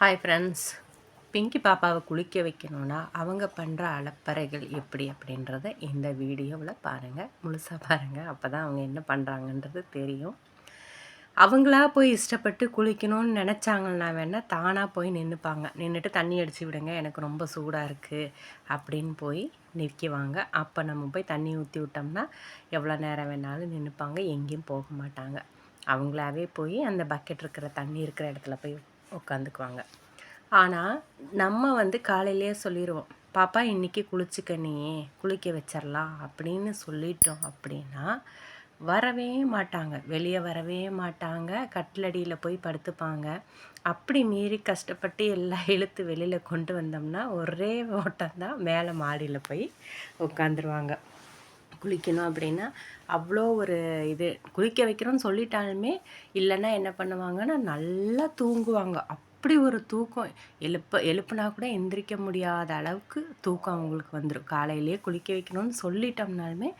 Hi friends Pinki பாப்பாவை குளிக்க வைக்கணும்னா அவங்க பண்ணுற அலப்பறைகள் எப்படி அப்படின்றத இந்த வீடியோவில் பாருங்கள் முழுசாக பாருங்கள் அப்போ தான் அவங்க என்ன பண்ணுறாங்கன்றது தெரியும். அவங்களா போய் இஷ்டப்பட்டு குளிக்கணும்னு நினச்சாங்கன்னா வேணால் தானாக போய் நின்றுப்பாங்க நின்றுட்டு தண்ணி அடித்து விடுங்க. எனக்கு ரொம்ப சூடாக இருக்குது அப்படின்னு போய் நிற்கிவாங்க. அப்போ நம்ம போய் தண்ணி ஊற்றி விட்டோம்னா எவ்வளோ நேரம் வேணாலும் நின்றுப்பாங்க எங்கேயும் போக மாட்டாங்க. அவங்களாவே போய் அந்த பக்கெட் இருக்கிற தண்ணி இருக்கிற இடத்துல போய் உட்காந்துக்குவாங்க. ஆனால் நம்ம வந்து காலையிலேயே சொல்லிடுவோம் பாப்பா இன்றைக்கி குளிச்சுக்க நீ குளிக்க வச்சிடலாம் அப்படின்னு சொல்லிட்டோம் அப்படின்னா வரவே மாட்டாங்க. வெளியே வரவே மாட்டாங்க. கட்டிலடியில் போய் படுத்துப்பாங்க. அப்படி மீறி கஷ்டப்பட்டு எல்லாம் இழுத்து வெளியில் கொண்டு வந்தோம்னா ஒரே ஓட்டம் தான் மேலே மாடியில் போய் உட்காந்துருவாங்க. குளிக்கணும் அப்படின்னா அவ்வளோ ஒரு இது. குளிக்க வைக்கிறோன்னு சொல்லிட்டாலுமே இல்லைன்னா என்ன பண்ணுவாங்கன்னா நல்லா தூங்குவாங்க. அப்படி ஒரு தூக்கம். எழுப்ப எழுப்புனா கூட எந்திரிக்க முடியாத அளவுக்கு தூக்கம் அவங்களுக்கு வந்துடும் காலையிலேயே குளிக்க வைக்கணும்னு சொல்லிட்டோம்னாலுமே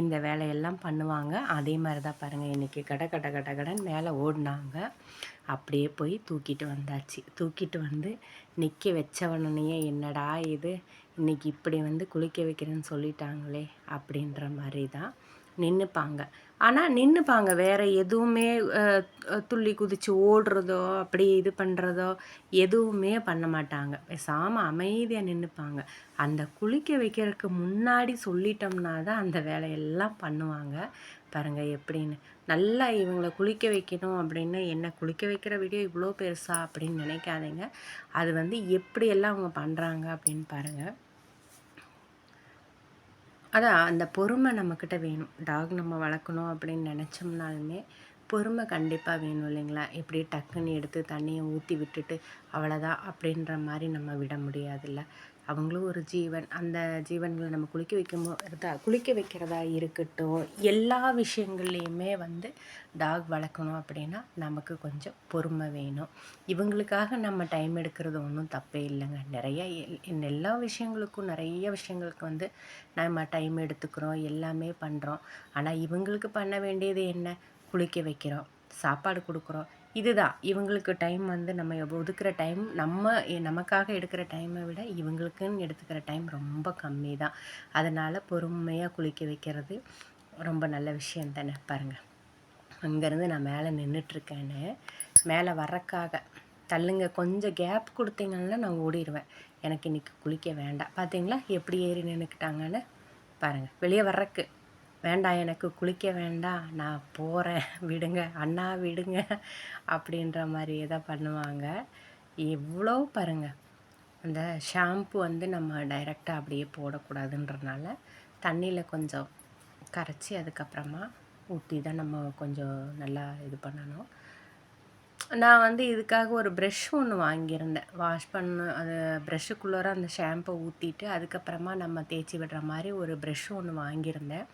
இந்த வேலையெல்லாம் பண்ணுவாங்க. அதே மாதிரி தான் பாருங்கள் இன்றைக்கி கட கட கட கடன் மேலே ஓடினாங்க. அப்படியே போய் தூக்கிட்டு வந்தாச்சு. தூக்கிட்டு வந்து நிற்க வச்சவனையே என்னடா இது? இன்றைக்கி இப்படி வந்து குளிக்க வைக்கிறேன்னு சொல்லிட்டாங்களே அப்படின்ற மாதிரி தான் நின்றுப்பாங்க ஆனால் நின்றுப்பாங்க வேறு எதுவுமே துள்ளி குதித்து ஓடுறதோ அப்படி இது பண்ணுறதோ எதுவுமே பண்ண மாட்டாங்க. பேசாமல் அமைதியாக நின்றுப்பாங்க அந்த குளிக்க வைக்கிறதுக்கு முன்னாடி சொல்லிட்டோம்னா தான் அந்த வேலையெல்லாம் பண்ணுவாங்க. பாருங்கள் எப்படின்னு. நல்லா இவங்களை குளிக்க வைக்கணும் அப்படின்னு என்ன குளிக்க வைக்கிற வீடியோ இவ்வளோ பெருசா அப்படின்னு நினைக்காதீங்க. அது வந்து எப்படியெல்லாம் அவங்க பண்ணுறாங்க அப்படின்னு பாருங்கள் அதான் அந்த பொறுமை நம்மக்கிட்ட வேணும். டாக் நம்ம வளர்க்கணும் அப்படின்னு நினச்சோம்னாலுமே பொறுமை கண்டிப்பாக வேணும் இல்லைங்களா? எப்படி டக்குன்னு எடுத்து தண்ணியை ஊற்றி விட்டுட்டு அவ்வளோதான் அப்படின்ற மாதிரி நம்ம விட முடியாதுல்ல. அவங்களும் ஒரு ஜீவன். அந்த ஜீவன்களை நம்ம குளிக்க வைக்கும்போது குளிக்க வைக்கிறதா இருக்கட்டும் எல்லா விஷயங்கள்லேயுமே வந்து டாக் வளர்க்கணும் அப்படின்னா நமக்கு கொஞ்சம் பொறுமை வேணும். இவங்களுக்காக நம்ம டைம் எடுக்கிறது ஒன்றும் தப்பே இல்லைங்க. நிறைய எல்லா விஷயங்களுக்கும் நிறைய விஷயங்களுக்கு வந்து நம்ம டைம் எடுத்துக்கிறோம் எல்லாமே பண்ணுறோம் ஆனால் இவங்களுக்கு பண்ண வேண்டியது என்ன? குளிக்க வைக்கிறோம் சாப்பாடு கொடுக்குறோம். இதுதான். இவங்களுக்கு டைம் வந்து நம்ம ஒதுக்குற டைம் நம்ம நமக்காக எடுக்கிற டைமை விட இவங்களுக்குன்னு எடுத்துக்கிற டைம் ரொம்ப கம்மி தான் அதனால் பொறுமையாக குளிக்க வைக்கிறது ரொம்ப நல்ல விஷயம் தானே. பாருங்கள் அங்கேருந்து நான் மேலே நின்றுட்டுருக்கேன்னு மேலே வரக்காக தள்ளுங்க. கொஞ்சம் கேப் கொடுத்தீங்கன்னா நான் ஓடிடுவேன் எனக்கு இன்றைக்கி குளிக்க வேண்டாம். பார்த்தீங்களா எப்படி ஏறி நின்றுக்கிட்டாங்கன்னு பாருங்கள் வெளியே வர்றக்கு. வேண்டாம் எனக்கு குளிக்க வேண்டாம் நான் போகிறேன் விடுங்க அண்ணா விடுங்க அப்படின்ற மாதிரியே தான் பண்ணுவாங்க. எவ்வளோ பாருங்கள் அந்த ஷாம்பு வந்து நம்ம டைரெக்டாக அப்படியே போடக்கூடாதுன்றனால தண்ணியில் கொஞ்சம் கரைச்சி அதுக்கப்புறமா ஊற்றி தான் நம்ம கொஞ்சம் நல்லா இது பண்ணணும். நான் வந்து இதுக்காக ஒரு ப்ரெஷ் ஒன்று வாங்கியிருந்தேன். வாஷ் பண்ண அது ப்ரெஷ்ஷுக்குள்ளார அந்த ஷாம்பை ஊற்றிட்டு அதுக்கப்புறமா நம்ம தேய்ச்சி விடுற மாதிரி ஒரு ப்ரெஷ் ஒன்று வாங்கியிருந்தேன்.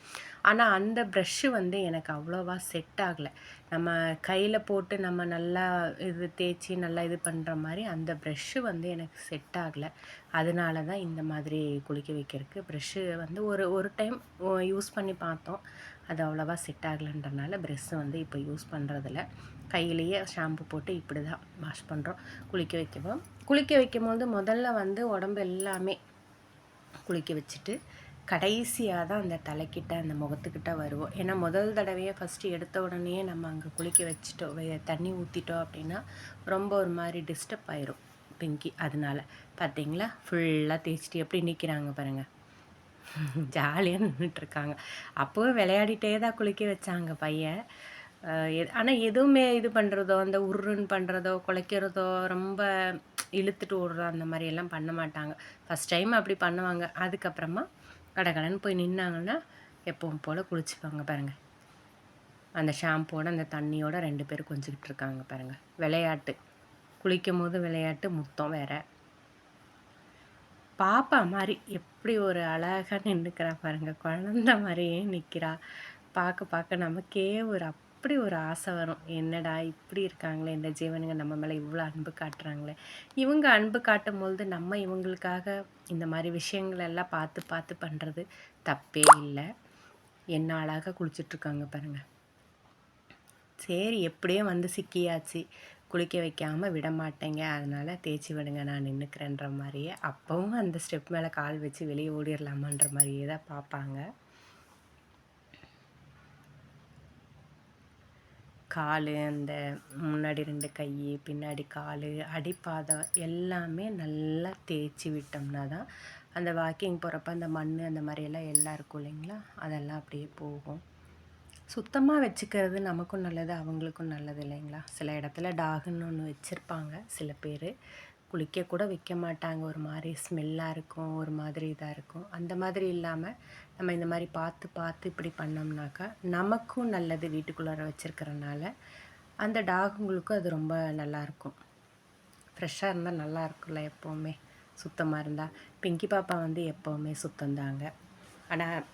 ஆனால் அந்த ப்ரெஷ்ஷு வந்து எனக்கு அவ்வளோவா செட் ஆகலை. நம்ம கையில் போட்டு நம்ம நல்லா இது தேய்ச்சி நல்லா இது பண்ணுற மாதிரி அந்த ப்ரெஷ்ஷு வந்து எனக்கு செட் ஆகலை. அதனால தான் இந்த மாதிரி குளிக்க வைக்கிறதுக்கு ப்ரெஷ்ஷு வந்து ஒரு ஒரு டைம் யூஸ் பண்ணி பார்த்தோம். அது அவ்வளோவா செட் ஆகலைன்றனால ப்ரெஷ்ஷு வந்து இப்போ யூஸ் பண்ணுறதில்ல கையிலேயே ஷாம்பு போட்டு இப்படி தான் வாஷ் பண்ணுறோம் குளிக்க வைக்கவும். குளிக்க வைக்கும்போது முதல்ல வந்து உடம்பு எல்லாமே குளிக்க வச்சுட்டு கடைசியாக தான் அந்த தலைக்கிட்ட அந்த முகத்துக்கிட்ட வருவோம். ஏன்னா முதல் தடவையே ஃபஸ்ட்டு எடுத்த உடனே நம்ம அங்கே குளிக்க வச்சுட்டோம். தண்ணி ஊற்றிட்டோம் அப்படின்னா ரொம்ப ஒரு மாதிரி டிஸ்டர்ப் ஆயிரும் பிங்கி. அதனால பார்த்தீங்களா ஃபுல்லாக தேய்ச்சிட்டு எப்படி நிற்கிறாங்க பாருங்கள் ஜாலியாக நின்றுட்டுருக்காங்க அப்போவும் விளையாடிட்டே தான் குளிக்க வச்சாங்க பையன். ஆனால் எதுவுமே இது பண்ணுறதோ அந்த உருன்னு பண்ணுறதோ குலைக்கிறதோ ரொம்ப இழுத்துட்டு ஓடுறதோ அந்த மாதிரியெல்லாம் பண்ண மாட்டாங்க. ஃபஸ்ட் டைம் அப்படி பண்ணுவாங்க. அதுக்கப்புறமா கடகடன்னு போய் நின்னாங்கன்னா எப்பவும் போல் குளிச்சுப்பாங்க பாருங்கள் அந்த ஷாம்போட அந்த தண்ணியோட ரெண்டு பேரும் கொஞ்சிக்கிட்டு இருக்காங்க பாருங்கள் விளையாட்டு. குளிக்கும் போது விளையாட்டு முத்தம் வேறு. பாப்பா மாதிரி எப்படி ஒரு அழகாக நின்றுக்கிறா பாருங்கள் குழந்த மாதிரியே நிற்கிறா பார்க்க பார்க்க நமக்கே ஒரு அப்படி ஒரு ஆசை வரும். என்னடா இப்படி இருக்காங்களே இந்த ஜீவனுங்க நம்ம மேலே இவ்வளோ அன்பு காட்டுறாங்களே. இவங்க அன்பு காட்டும் பொழுது நம்ம இவங்களுக்காக இந்த மாதிரி விஷயங்களெல்லாம் பார்த்து பார்த்து பண்ணுறது தப்பே இல்லை. என்ன அழகாக குளிச்சுட்ருக்காங்க பாருங்கள் சரி எப்படியும் வந்து சிக்கியாச்சு. குளிக்க வைக்காமல் விட மாட்டேங்க. அதனால் தேய்ச்சி விடுங்க நான் நின்றுக்கிறேன்ற மாதிரியே. அப்போவும் அந்த ஸ்டெப் மேலே கால் வச்சு வெளியே ஓடிடலாமான்ற மாதிரியே தான் பார்ப்பாங்க. கால் அந்த முன்னாடி ரெண்டு கை பின்னாடி கால் அடிப்பாதம் எல்லாமே நல்லா தேய்ச்சி விட்டோம்னா தான் அந்த வாக்கிங் போகிறப்ப அந்த மண் அந்த மாதிரியெல்லாம் எல்லாம் இருக்கும் இல்லைங்களா? அதெல்லாம் அப்படியே போகும். சுத்தமாக வச்சுக்கிறது நமக்கும் நல்லது அவங்களுக்கும் நல்லது இல்லைங்களா? சில இடத்துல டாகுன்னு ஒன்று வச்சுருப்பாங்க சில பேர். குளிக்க கூட வைக்க மாட்டாங்க. ஒரு மாதிரி ஸ்மெல்லாக இருக்கும் ஒரு மாதிரி இதாக இருக்கும். அந்த மாதிரி இல்லாமல் நம்ம இந்த மாதிரி பார்த்து பார்த்து இப்படி பண்ணோம்னாக்கா நமக்கும் நல்லது வீட்டுக்குள்ளார வச்சுருக்கிறனால அந்த டாகுங்களுக்கும் அது ரொம்ப நல்லாயிருக்கும் ஃப்ரெஷ்ஷாக இருந்தால் நல்லா இருக்கும்ல எப்போவுமே. சுத்தமாக இருந்தால் பிங்கி பாப்பா வந்து எப்போவுமே சுத்தந்தாங்க ஆனால்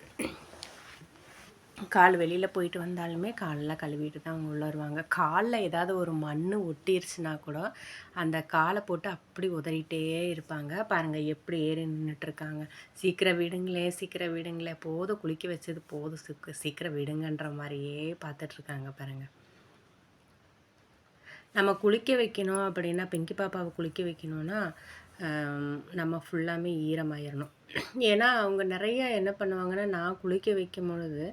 கால் வெளியில் போயிட்டு வந்தாலுமே காலெலாம் கழுவிட்டு தான் அவங்க உள்ளே வருவாங்க. காலில் ஏதாவது ஒரு மண் ஒட்டிருச்சுன்னா கூட அந்த காலை போட்டு அப்படி உதறிட்டே இருப்பாங்க. பாருங்கள் எப்படி ஏறி நின்றுட்டுருக்காங்க சீக்கிரம் விடுங்களே சீக்கிரம் விடுங்களே. போதும் குளிக்க வச்சது போதும். சீக்கிரம் சீக்கிரம் விடுங்கன்ற மாதிரியே பார்த்துட்ருக்காங்க பாருங்கள் நம்ம குளிக்க வைக்கணும் அப்படின்னா பிங்கி பாப்பாவை குளிக்க வைக்கணும்னா நம்ம ஃபுல்லாமே ஈரமாயிடணும் ஏன்னா அவங்க நிறையா என்ன பண்ணுவாங்கன்னா நான் குளிக்க வைக்கும் பொழுது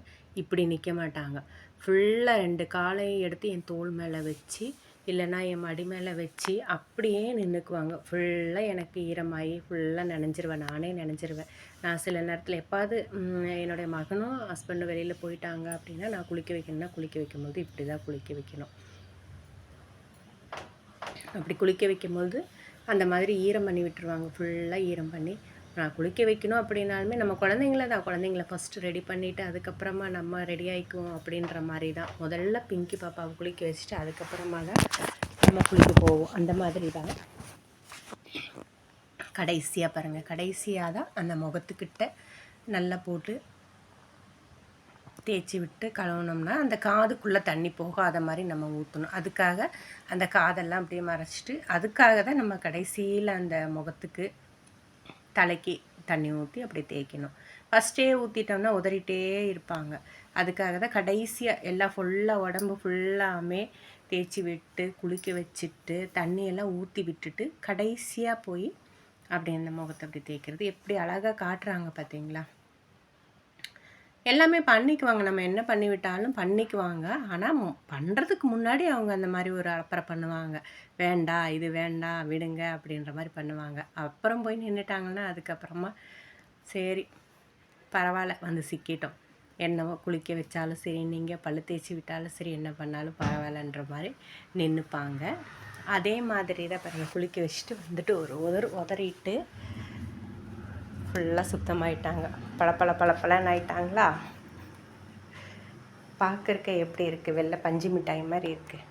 இப்படி நிற்க மாட்டாங்க. ஃபுல்லாக ரெண்டு காலையும் எடுத்து என் தோல் மேலே வச்சு இல்லைன்னா என் மடி மேலே வச்சு அப்படியே நின்றுக்குவாங்க ஃபுல்லாக எனக்கு ஈரமாகி ஃபுல்லாக நினைஞ்சிருவேன். நானே நினைஞ்சிருவேன். நான் சில நேரத்தில் எப்பாவது என்னுடைய மகனும் ஹஸ்பண்டும் வெளியில் போயிட்டாங்க அப்படின்னா நான் குளிக்க வைக்கணும்னா குளிக்க வைக்கும்போது இப்படி தான் குளிக்க வைக்கணும். அப்படி குளிக்க வைக்கும்போது அந்த மாதிரி ஈரம் பண்ணி விட்டுருவாங்க. ஃபுல்லாக ஈரம் பண்ணி நான் குளிக்க வைக்கணும் அப்படின்னாலுமே நம்ம குழந்தைங்கள தான். குழந்தைங்கள ஃபஸ்ட்டு ரெடி பண்ணிவிட்டு அதுக்கப்புறமா நம்ம ரெடி ஆகிக்குவோம் அப்படின்ற மாதிரி தான். முதல்ல பிங்கி பாப்பாவை குளிக்க வச்சுட்டு அதுக்கப்புறமா தான் நம்ம குளிக்க போவோம். அந்த மாதிரி தான். கடைசியாக பாருங்கள் கடைசியாக தான் அந்த முகத்துக்கிட்ட நல்லா போட்டு தேய்ச்சி விட்டு கழுவுனோம்னா அந்த காதுக்குள்ளே தண்ணி போகாத மாதிரி நம்ம ஊற்றணும் அதுக்காக அந்த காதெல்லாம் அப்படியே மறைச்சிட்டு அதுக்காக தான் நம்ம கடைசியில் அந்த முகத்துக்கு தலைக்கு தண்ணி ஊற்றி அப்படி தேய்க்கணும். ஃபஸ்ட்டே ஊற்றிட்டோம்னா உதறிட்டே இருப்பாங்க. அதுக்காக தான் கடைசியாக எல்லாம் ஃபுல்லாக உடம்பு ஃபுல்லாமே தேய்ச்சி விட்டு குளிக்க வச்சுட்டு தண்ணியெல்லாம் ஊற்றி விட்டுட்டு கடைசியாக போய் அப்படி அந்த முகத்தை அப்படி தேய்க்கிறது. எப்படி அழகாக காட்டுறாங்க பார்த்தீங்களா எல்லாமே பண்ணிக்குவாங்க. நம்ம என்ன பண்ணி விட்டாலும் பண்ணிக்குவாங்க. ஆனால் பண்ணுறதுக்கு முன்னாடி அவங்க அந்த மாதிரி ஒரு அப்புறம் பண்ணுவாங்க. வேண்டாம் இது வேண்டாம் விடுங்க அப்படின்ற மாதிரி பண்ணுவாங்க. அப்புறம் போய் நின்றுட்டாங்கன்னா அதுக்கப்புறமா சரி பரவாயில்ல வந்து சிக்கிட்டோம். என்னவோ குளிக்க வச்சாலும் சரி நீங்கள் பழு தேய்ச்சி விட்டாலும் சரி என்ன பண்ணாலும் பரவாயில்லன்ற மாதிரி நின்றுப்பாங்க அதே மாதிரி தான் பாருங்கள் குளிக்க வச்சுட்டு வந்துட்டு ஒரு உதறு உதறிட்டு ஃபுல்லாக சுத்தமாயிட்டாங்க. பளபள பளபளன்னு ஆயிட்டாங்களா? பார்க்குறக்க எப்படி இருக்குது வெள்ளை பஞ்சு மிட்டாய் மாதிரி இருக்குது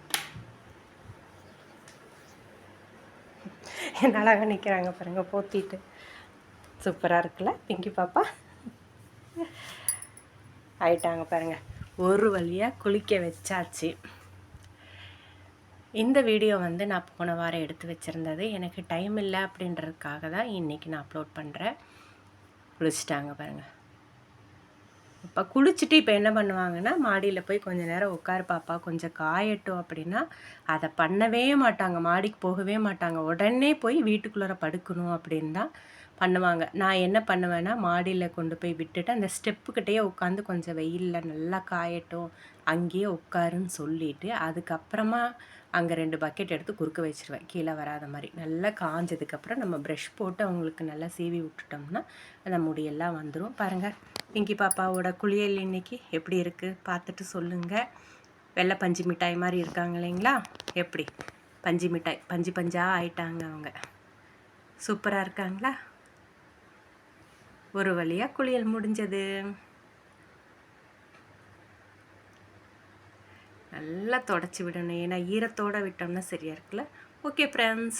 என்னால் நிற்கிறாங்க பாருங்கள் போத்திட்டு. சூப்பராக இருக்குல்ல? பிங்கி பாப்பா? ஆயிட்டாங்க பாருங்கள் ஒரு வழியாக குளிக்க வச்சாச்சு. இந்த வீடியோ வந்து நான் போன வாரம் எடுத்து வச்சுருந்தது. எனக்கு டைம் இல்லை அப்படின்றதுக்காக தான் இன்றைக்கி நான் அப்லோட் பண்ணுறேன் குளிச்சிட்டாங்க பாருங்கள் இப்போ குளிச்சுட்டு இப்போ என்ன பண்ணுவாங்கன்னா மாடியில் போய் கொஞ்சம் நேரம் உட்காரு பாப்பா கொஞ்சம் காயட்டும் அப்படின்னா அதை பண்ணவே மாட்டாங்க. மாடிக்கு போகவே மாட்டாங்க. உடனே போய் வீட்டுக்குள்ளார படுக்கணும் அப்படின்னு தான் பண்ணுவாங்க. நான் என்ன பண்ணுவேன்னா மாடியில் கொண்டு போய் விட்டுட்டு அந்த ஸ்டெப்புக்கிட்டேயே உட்காந்து கொஞ்சம் வெயிலில் நல்லா காயட்டும் அங்கேயே உட்காருன்னு சொல்லிவிட்டு அதுக்கப்புறமா அங்கே ரெண்டு பக்கெட் எடுத்து குறுக்க வச்சுருவேன். கீழே வராத மாதிரி. நல்லா காஞ்சதுக்கப்புறம் நம்ம ப்ரெஷ் போட்டு அவங்களுக்கு நல்லா சீவி விட்டுட்டோம்னா அந்த முடியெல்லாம் வந்துடும் பாருங்கள் பிங்கி பாப்பாவோட குளியல் இன்னைக்கு எப்படி இருக்குது பார்த்துட்டு சொல்லுங்கள் வெள்ளை பஞ்சு மிட்டாய் மாதிரி இருக்காங்க இல்லைங்களா? எப்படி? பஞ்சு மிட்டாய் பஞ்சு பஞ்சாக ஆயிட்டாங்க அவங்க. சூப்பராக இருக்காங்களா? ஒரு வழியாக குளியல் முடிஞ்சது. நல்லா தொடச்சி விடணும். ஏன்னா ஈரத்தோடு விட்டோம்னா சரியாக இருக்குல்ல? Okay friends